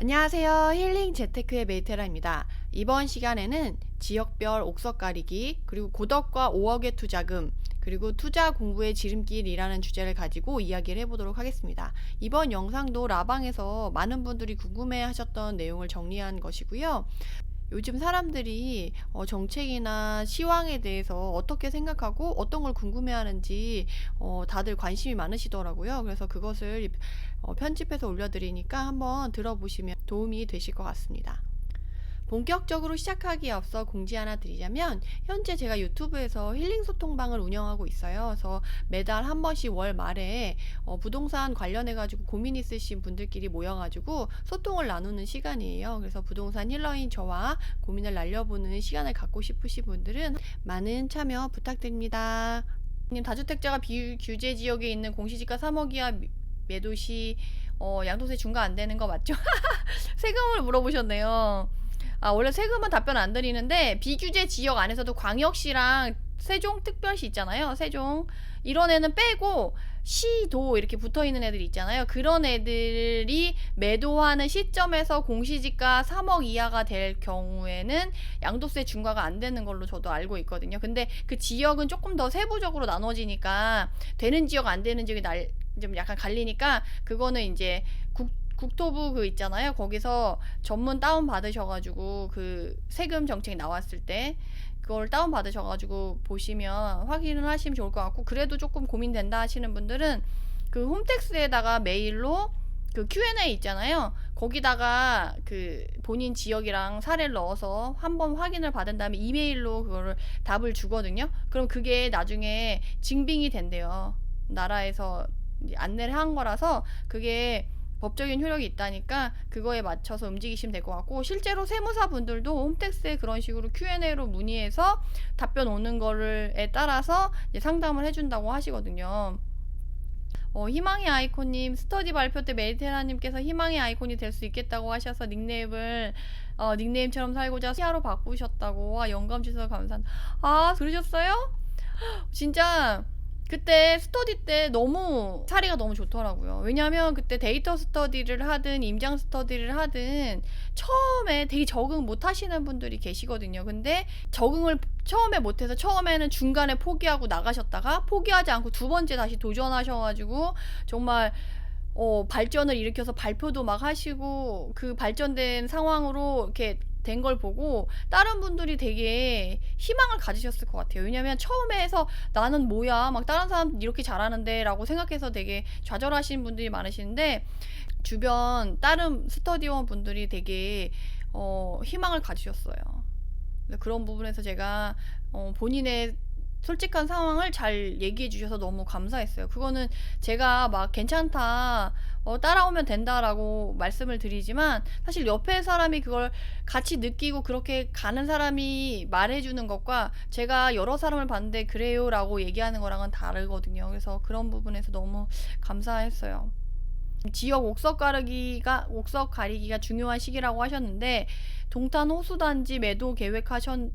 안녕하세요. 힐링 재테크의 메이테라입니다. 이번 시간에는 지역별 옥석 가리기, 그리고 고덕과 5억의 투자금, 그리고 투자 공부의 지름길이라는 주제를 가지고 이야기를 해보도록 하겠습니다. 이번 영상도 라방에서 많은 분들이 궁금해 하셨던 내용을 정리한 것이고요. 요즘 사람들이 어, 정책이나 시황에 대해서 어떻게 생각하고 어떤 걸 궁금해하는지 어, 다들 관심이 많으시더라고요. 그래서 그것을 어, 편집해서 올려드리니까 한번 들어보시면 도움이 되실 것 같습니다. 본격적으로 시작하기에 앞서 공지 하나 드리자면 현재 제가 유튜브에서 힐링 소통방을 운영하고 있어요. 그래서 매달 한 번씩 월 말에 어, 부동산 관련해 가지고 고민 있으신 분들끼리 모여 가지고 소통을 나누는 시간이에요. 그래서 부동산 힐러인 저와 고민을 날려보는 시간을 갖고 싶으신 분들은 많은 참여 부탁드립니다. 님 다주택자가 비규제 지역에 있는 공시지가 3억 이하 미- 매도 시 어, 양도세 중과 안 되는 거 맞죠? 세금을 물어보셨네요. 아, 원래 세금은 답변 안 드리는데 비규제 지역 안에서도 광역시랑 세종특별시 있잖아요. 세종 이런 애는 빼고 시도 이렇게 붙어 있는 애들 있잖아요. 그런 애들이 매도하는 시점에서 공시지가 3억 이하가 될 경우에는 양도세 중과가 안 되는 걸로 저도 알고 있거든요. 근데 그 지역은 조금 더 세부적으로 나눠지니까 되는 지역 안 되는 지역이 날, 좀 약간 갈리니까 그거는 이제 국, 국토부 그 있잖아요. 거기서 전문 다운 받으셔가지고 그 세금 정책이 나왔을 때 그걸 다운 받으셔가지고 보시면 확인을 하시면 좋을 것 같고 그래도 조금 고민된다 하시는 분들은 그 홈택스에다가 메일로 그 Q&A 있잖아요. 거기다가 그 본인 지역이랑 사례를 넣어서 한번 확인을 받은 다음에 이메일로 그거를 답을 주거든요. 그럼 그게 나중에 증빙이 된대요. 나라에서 안내를 한 거라서 그게 법적인 효력이 있다니까 그거에 맞춰서 움직이시면 될 것 같고 실제로 세무사 분들도 홈택스에 그런 식으로 Q&A로 문의해서 답변 오는 거를에 따라서 상담을 해준다고 하시거든요. 어, 희망의 아이콘님 스터디 발표 때 메리테라님께서 희망의 아이콘이 될 수 있겠다고 하셔서 닉네임을 어, 닉네임처럼 살고자 시아로 바꾸셨다고 와 영감 주셔서 감사합니다. 아 그러셨어요? 진짜 그때 스터디 때 너무 사리가 너무 좋더라고요. 왜냐하면 그때 데이터 스터디를 하든 임장 스터디를 하든 처음에 되게 적응 못 하시는 분들이 계시거든요. 근데 적응을 처음에 못해서 처음에는 중간에 포기하고 나가셨다가 포기하지 않고 두 번째 다시 도전하셔가지고 정말 어, 발전을 일으켜서 발표도 막 하시고 그 발전된 상황으로 이렇게 된 걸 보고 다른 분들이 되게 희망을 가지셨을 것 같아요. 왜냐면 처음에 해서 나는 뭐야 막 다른 사람 이렇게 잘하는데 라고 생각해서 되게 좌절하시는 분들이 많으시는데 주변 다른 스터디원 분들이 되게 어, 희망을 가지셨어요. 그런 부분에서 제가 어, 본인의 솔직한 상황을 잘 얘기해 주셔서 너무 감사했어요. 그거는 제가 막 괜찮다, 어, 따라오면 된다라고 말씀을 드리지만 사실 옆에 사람이 그걸 같이 느끼고 그렇게 가는 사람이 말해주는 것과 제가 여러 사람을 봤는데 그래요라고 얘기하는 거랑은 다르거든요. 그래서 그런 부분에서 너무 감사했어요. 지역 옥석 가르기가 옥석 가리기가 중요한 시기라고 하셨는데 동탄 호수단지 매도 계획하셨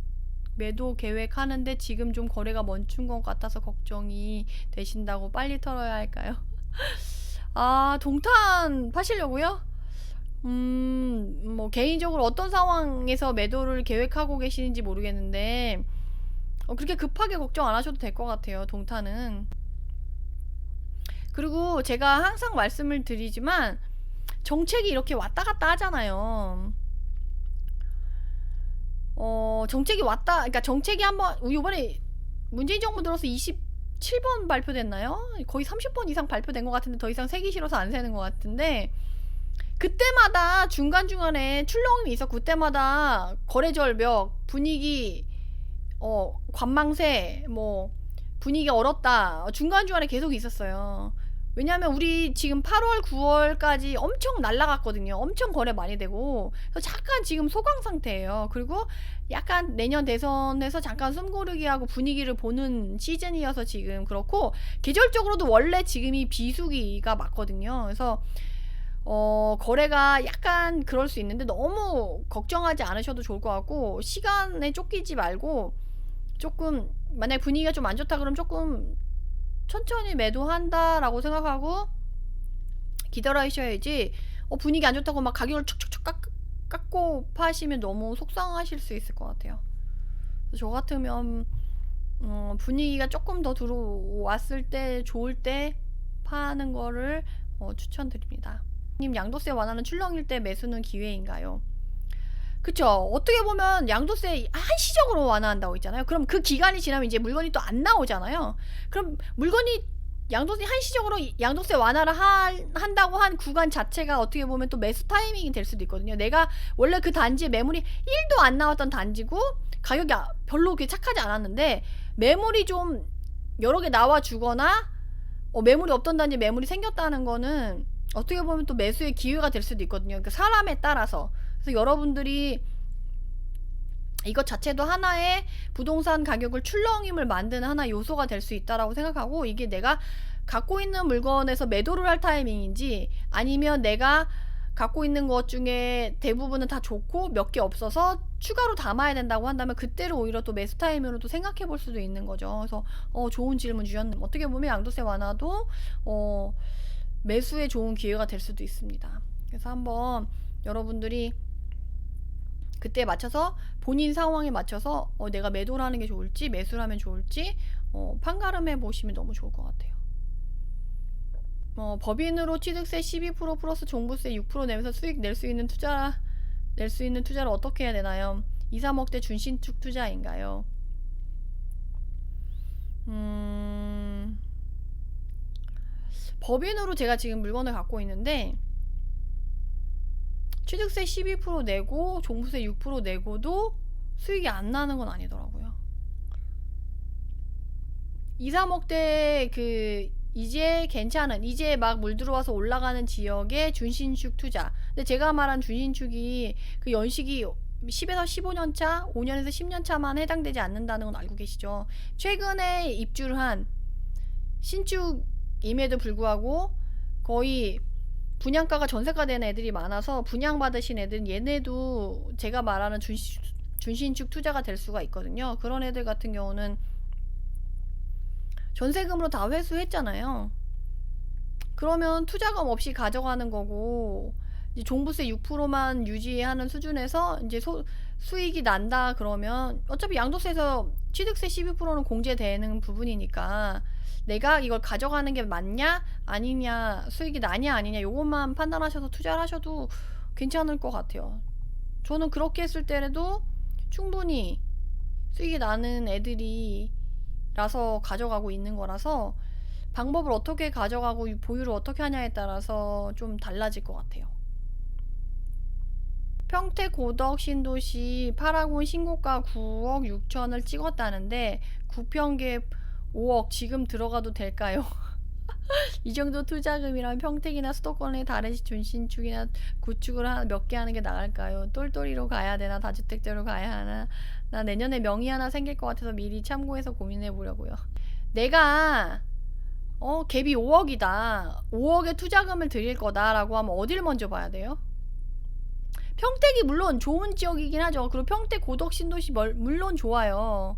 매도 계획하는데 지금 좀 거래가 멈춘 것 같아서 걱정이 되신다고 빨리 털어야 할까요? 아 동탄 파시려고요? 음, 뭐 개인적으로 어떤 상황에서 매도를 계획하고 계시는지 모르겠는데 어, 그렇게 급하게 걱정 안 하셔도 될 것 같아요. 동탄은. 그리고 제가 항상 말씀을 드리지만 정책이 이렇게 왔다 갔다 하잖아요. 어, 정책이 왔다, 그러니까 정책이 한번 이번에 문재인 정부 들어서 27번 발표됐나요? 거의 30번 이상 발표된 것 같은데 더 이상 세기 싫어서 안 세는 것 같은데 그때마다 중간 중간에 출렁임이 있어. 그때마다 거래 절벽 분위기 어 관망세 뭐 분위기 얼었다. 중간 중간에 계속 있었어요 왜냐하면 우리 지금 8월 9월까지 엄청 날라갔거든요. 엄청 거래 많이 되고. 그래서 잠깐 지금 소강 상태예요. 그리고 약간 내년 대선에서 잠깐 숨고르기 하고 분위기를 보는 시즌이어서 지금 그렇고 계절적으로도 원래 지금이 비수기가 맞거든요. 그래서 어, 거래가 약간 그럴 수 있는데 너무 걱정하지 않으셔도 좋을 것 같고 시간에 쫓기지 말고 조금 만약 분위기가 좀 안 좋다 그러면 조금 천천히 매도한다라고 생각하고 기다려셔야지 어, 분위기 안 좋다고 막 가격을 척척척 깎, 깎고 파시면 너무 속상하실 수 있을 것 같아요. 저 같으면 어, 분위기가 조금 더 들어왔을 때 좋을 때 파는 거를 어, 추천드립니다. 님 양도세 완화는 출렁일 때 매수는 기회인가요? 그쵸. 어떻게 보면 양도세 한시적으로 완화한다고 있잖아요. 그럼 그 기간이 지나면 이제 물건이 또 안 나오잖아요. 그럼 물건이 양도세 한시적으로 양도세 완화를 한, 한다고 한 구간 자체가 어떻게 보면 또 매수 타이밍이 될 수도 있거든요. 내가 원래 그 단지에 매물이 1도 안 나왔던 단지고 가격이 아- 별로 그렇게 착하지 않았는데 매물이 좀 여러 개 나와 주거나 어, 매물이 없던 단지 매물이 생겼다는 거는 어떻게 보면 또 매수의 기회가 될 수도 있거든요. 그 사람에 따라서. 그래서 여러분들이 이것 자체도 하나의 부동산 가격을 출렁임을 만드는 하나 요소가 될 수 있다라고 생각하고 이게 내가 갖고 있는 물건에서 매도를 할 타이밍인지 아니면 내가 갖고 있는 것 중에 대부분은 다 좋고 몇 개 없어서 추가로 담아야 된다고 한다면 그때를 오히려 또 매수 타임으로 또 생각해 볼 수도 있는 거죠. 그래서 어, 좋은 질문 주셨는데 어떻게 보면 양도세 완화도 어, 매수에 좋은 기회가 될 수도 있습니다. 그래서 한번 여러분들이 그때 맞춰서 본인 상황에 맞춰서 어, 내가 매도를 하는 게 좋을지 매수를 하면 좋을지 어, 판가름해 보시면 너무 좋을 것 같아요. 어, 법인으로 취득세 12% 플러스 종부세 6% 내면서 수익 낼 수 있는 투자 낼 수 있는 투자를 어떻게 해야 되나요? 2, 3억대 준신축 투자인가요? 음, 법인으로 제가 지금 물건을 갖고 있는데 취득세 12% 내고 종부세 6% 내고도 수익이 안 나는 건 아니더라고요. 2, 3억대 그 이제 괜찮은 이제 막 물 들어와서 올라가는 지역의 준신축 투자. 근데 제가 말한 준신축이 그 연식이 10에서 15년 차, 5년에서 10년 차만 해당되지 않는다는 건 알고 계시죠? 최근에 입주를 한 신축임에도 불구하고 거의 분양가가 전세가 된 애들이 많아서 분양 받으신 애들은 얘네도 제가 말하는 준신, 준신축 투자가 될 수가 있거든요. 그런 애들 같은 경우는 전세금으로 다 회수했잖아요. 그러면 투자금 없이 가져가는 거고 이제 종부세 6%만 유지하는 수준에서 이제 소, 수익이 난다 그러면 어차피 양도세에서 취득세 12%는 공제되는 부분이니까 내가 이걸 가져가는 게 맞냐 아니냐 수익이 나냐 아니냐 요것만 판단하셔서 투자를 하셔도 괜찮을 것 같아요. 저는 그렇게 했을 때라도 충분히 수익이 나는 애들이 라서 가져가고 있는 거라서 방법을 어떻게 가져가고 보유를 어떻게 하냐에 따라서 좀 달라질 것 같아요. 평택 고덕 신도시 파라곤 신고가 9억 6천을 찍었다는데 9평계 5억 지금 들어가도 될까요? 이 정도 투자금이랑 평택이나 수도권의 다른 준신축이나 구축을 몇개 하는 게 나을까요? 똘똘이로 가야 되나 다주택자로 가야 하나? 나 내년에 명의 하나 생길 것 같아서 미리 참고해서 고민해 보려고요. 내가 어 갭이 5억이다. 5억의 투자금을 드릴 거다라고 하면 어딜 먼저 봐야 돼요? 평택이 물론 좋은 지역이긴 하죠. 그리고 평택 고덕 신도시 멀- 물론 좋아요.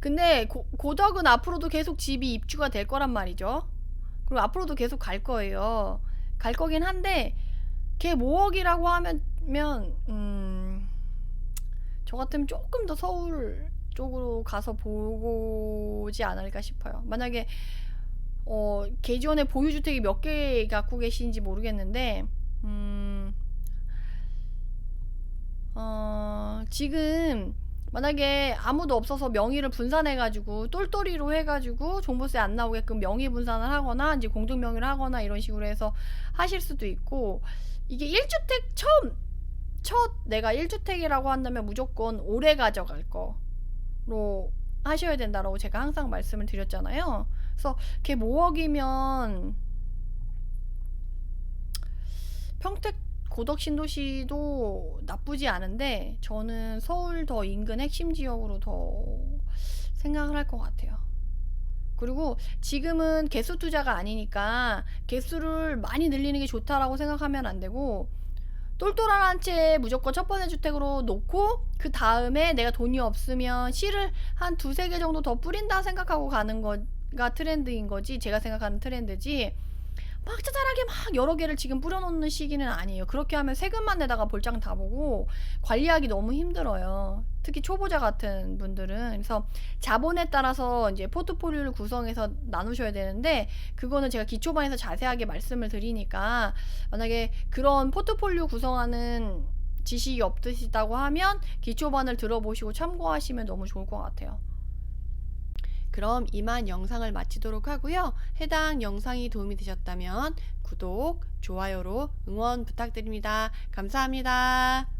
근데 고, 고덕은 앞으로도 계속 집이 입주가 될 거란 말이죠. 그리고 앞으로도 계속 갈 거예요. 갈 거긴 한데 걔 5억이라고 하면 면, 음, 저 같으면 조금 더 서울 쪽으로 가서 보지 않을까 싶어요. 만약에 어, 개지원에 보유주택이 몇 개 갖고 계신지 모르겠는데 음, 어, 지금 만약에 아무도 없어서 명의를 분산해가지고 똘똘이로 해가지고 종부세 안 나오게끔 명의 분산을 하거나 이제 공동 명의를 하거나 이런 식으로 해서 하실 수도 있고 이게 1주택 처음 첫 내가 1주택이라고 한다면 무조건 오래 가져갈 거로 하셔야 된다라고 제가 항상 말씀을 드렸잖아요. 그래서 걔 5억이면 평택 고덕 신도시도 나쁘지 않은데 저는 서울 더 인근 핵심 지역으로 더 생각을 할 것 같아요. 그리고 지금은 개수 투자가 아니니까 개수를 많이 늘리는 게 좋다라고 생각하면 안 되고 똘똘한 한 채 무조건 첫 번째 주택으로 놓고 그 다음에 내가 돈이 없으면 씨를 한 두세 개 정도 더 뿌린다 생각하고 가는 거가 트렌드인 거지 제가 생각하는 트렌드지 막 짜잘하게 막 여러 개를 지금 뿌려놓는 시기는 아니에요. 그렇게 하면 세금만 내다가 볼장 다 보고 관리하기 너무 힘들어요. 특히 초보자 같은 분들은 그래서 자본에 따라서 이제 포트폴리오를 구성해서 나누셔야 되는데 그거는 제가 기초반에서 자세하게 말씀을 드리니까 만약에 그런 포트폴리오 구성하는 지식이 없으시다고 하면 기초반을 들어보시고 참고하시면 너무 좋을 것 같아요. 그럼 이만 영상을 마치도록 하고요. 해당 영상이 도움이 되셨다면 구독, 좋아요로 응원 부탁드립니다. 감사합니다.